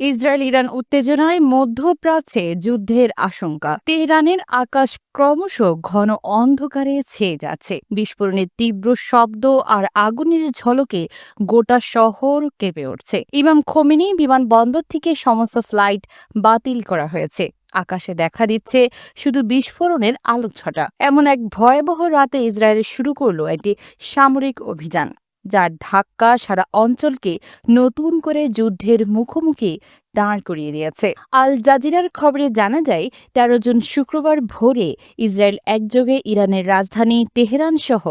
Israel Iran উত্তেজনায় মধ্যপ্রাচ্যে যুদ্ধের আশঙ্কা। তেহরানের আকাশ ক্রমশ ঘন অন্ধকারে ছেয়ে যাচ্ছে। বিস্ফোরণের তীব্র শব্দ আর আগুনের ঝলকে গোটা শহর কেঁপে উঠছে। ইমাম খোমিনি বিমানবন্দর থেকে সমস্ত ফ্লাইট বাতিল করা হয়েছে। আকাশে দেখা দিচ্ছে শুধু বিস্ফোরণের আলোকছটা এমন এক ভয়াবহ রাতে ইসরায়েল শুরু করল একটি সামরিক অভিযান। যার ধাক্কা সারা অঞ্চলকে নতুন করে যুদ্ধের মুখোমুখি দাঁড় করিয়ে দিয়েছে। আল জাজিরার খবরে জানা যায়, তেরো জুন শুক্রবার ভোরে ইসরায়েল একযোগে ইরানের রাজধানী তেহরান সহ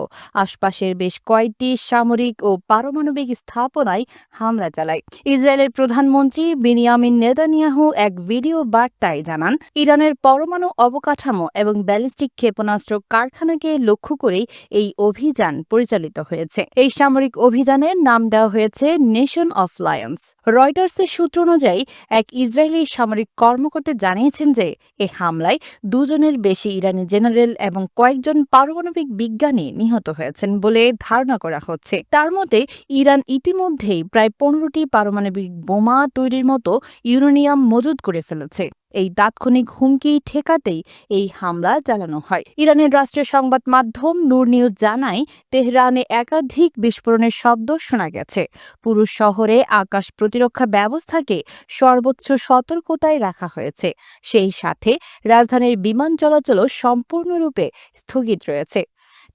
আশপাশের বেশ কয়েকটি সামরিক ও পারমাণবিক স্থাপনায় হামলা চালায়। ইসরায়েলের প্রধানমন্ত্রী বিনিয়ামিন নেতানিয়াহু এক ভিডিও বার্তায় জানান, ইরানের পরমাণু অবকাঠামো এবং ব্যালিস্টিক ক্ষেপণাস্ত্র কারখানাকে লক্ষ্য করেই এই অভিযান পরিচালিত হয়েছে। এই সামরিক অভিযানের নাম দেওয়া হয়েছে নেশন অফ লায়ন্স। রয়টার্সের সূত্র অনুযায়ী এক ইসরায়েলি সামরিক কর্মকর্তা জানিয়েছেন যে এ হামলায় দুজনের বেশি ইরানি জেনারেল এবং কয়েকজন পারমাণবিক বিজ্ঞানী নিহত হয়েছেন বলে ধারণা করা হচ্ছে। তার মতে, ইরান ইতিমধ্যেই প্রায় পনেরোটি পারমাণবিক বোমা তৈরির মতো ইউরেনিয়াম মজুদ করে ফেলেছে। এই তাৎক্ষণিক হুমকি ঠেকাতেই এই হামলা চালানো হয়। ইরানের রাষ্ট্রীয় সংবাদ মাধ্যম নূর নিউজ জানায়, তেহরানে একাধিক বিস্ফোরণের শব্দ শোনা গেছে। পুরো শহরে আকাশ প্রতিরক্ষা ব্যবস্থাকে সর্বোচ্চ সতর্কতায় রাখা হয়েছে। সেই সাথে রাজধানীর বিমান চলাচলও সম্পূর্ণরূপে স্থগিত রয়েছে।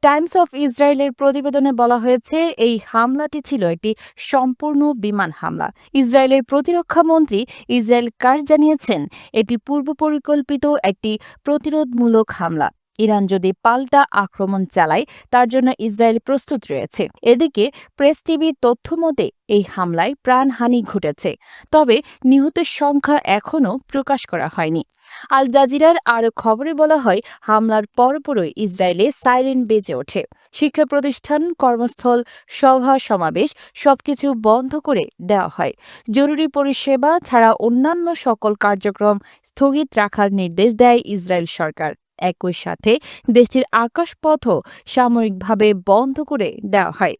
টাইমস অফ ইসরায়েলের প্রতিবেদনে বলা হয়েছে, এই হামলাটি ছিল একটি সম্পূর্ণ বিমান হামলা। ইসরায়েলের প্রতিরক্ষা মন্ত্রী ইসরায়েল কাশ জানিয়েছেন, এটি পূর্ব পরিকল্পিত একটি প্রতিরোধমূলক হামলা। ইরান যদি পাল্টা আক্রমণ চালায়, তার জন্য ইসরায়েল প্রস্তুত রয়েছে। এদিকে প্রেস টিভির তথ্য মতে, এই হামলায় প্রাণহানি ঘটেছে, তবে নিহতের সংখ্যা এখনও প্রকাশ করা হয়নি। আল জাজিরার আরও খবরে বলা হয়, হামলার পরপরই ইসরায়েলে সাইরেন বেজে ওঠে। শিক্ষা প্রতিষ্ঠান, কর্মস্থল, সভা, সমাবেশ সবকিছু বন্ধ করে দেওয়া হয়। জরুরি পরিষেবা ছাড়া অন্যান্য সকল কার্যক্রম স্থগিত রাখার নির্দেশ দেয় ইসরায়েল সরকার। একই সাথে দেশটির আকাশপথও সাময়িকভাবে বন্ধ করে দেওয়া হয়।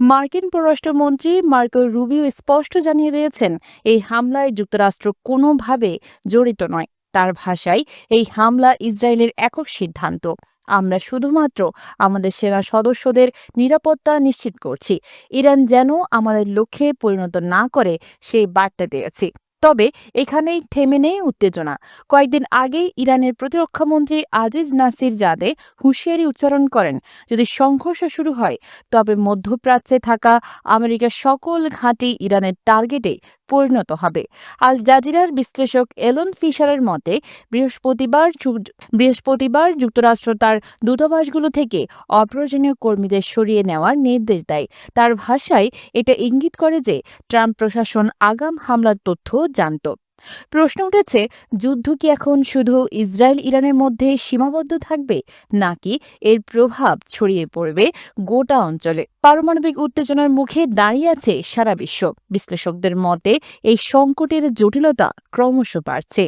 মার্কিন পররাষ্ট্রমন্ত্রী মার্কো রুবিও স্পষ্ট জানিয়ে দিয়েছেন, এই হামলায় যুক্তরাষ্ট্র কোনোভাবে জড়িত নয়। তার ভাষায়, এই হামলা ইসরায়েলের একক সিদ্ধান্ত। আমরা শুধুমাত্র আমাদের সেনা সদস্যদের নিরাপত্তা নিশ্চিত করছি। ইরান যেন আমাদের লক্ষ্যে পরিণত না করে সেই বার্তা দিয়েছি। তবে এখানেই থেমে নেই উত্তেজনা। কয়েকদিন আগেই ইরানের প্রতিরক্ষামন্ত্রী আজিজ নাসির জাদে হুঁশিয়ারি উচ্চারণ করেন, যদি সংঘর্ষ শুরু হয়, তবে মধ্যপ্রাচ্যে থাকা আমেরিকার সকল ঘাঁটি ইরানের টার্গেটে পরিণত হবে। আল জাজিরার বিশ্লেষক এলন ফিশারের মতে, বৃহস্পতিবার বৃহস্পতিবার যুক্তরাষ্ট্র তার দূতাবাসগুলো থেকে অপ্রয়োজনীয় কর্মীদের সরিয়ে নেওয়ার নির্দেশ দেয়। তার ভাষায় এটা ইঙ্গিত করে যে, ট্রাম্প প্রশাসন আগাম হামলার তথ্য জানত। প্রশ্ন উঠেছে, যুদ্ধ কি এখন শুধু ইসরায়েল ইরানের মধ্যে সীমাবদ্ধ থাকবে, নাকি এর প্রভাব ছড়িয়ে পড়বে গোটা অঞ্চলে? পারমাণবিক উত্তেজনার মুখে দাঁড়িয়ে আছে সারা বিশ্ব। বিশ্লেষকদের মতে, এই সংকটের জটিলতা ক্রমশ বাড়ছে।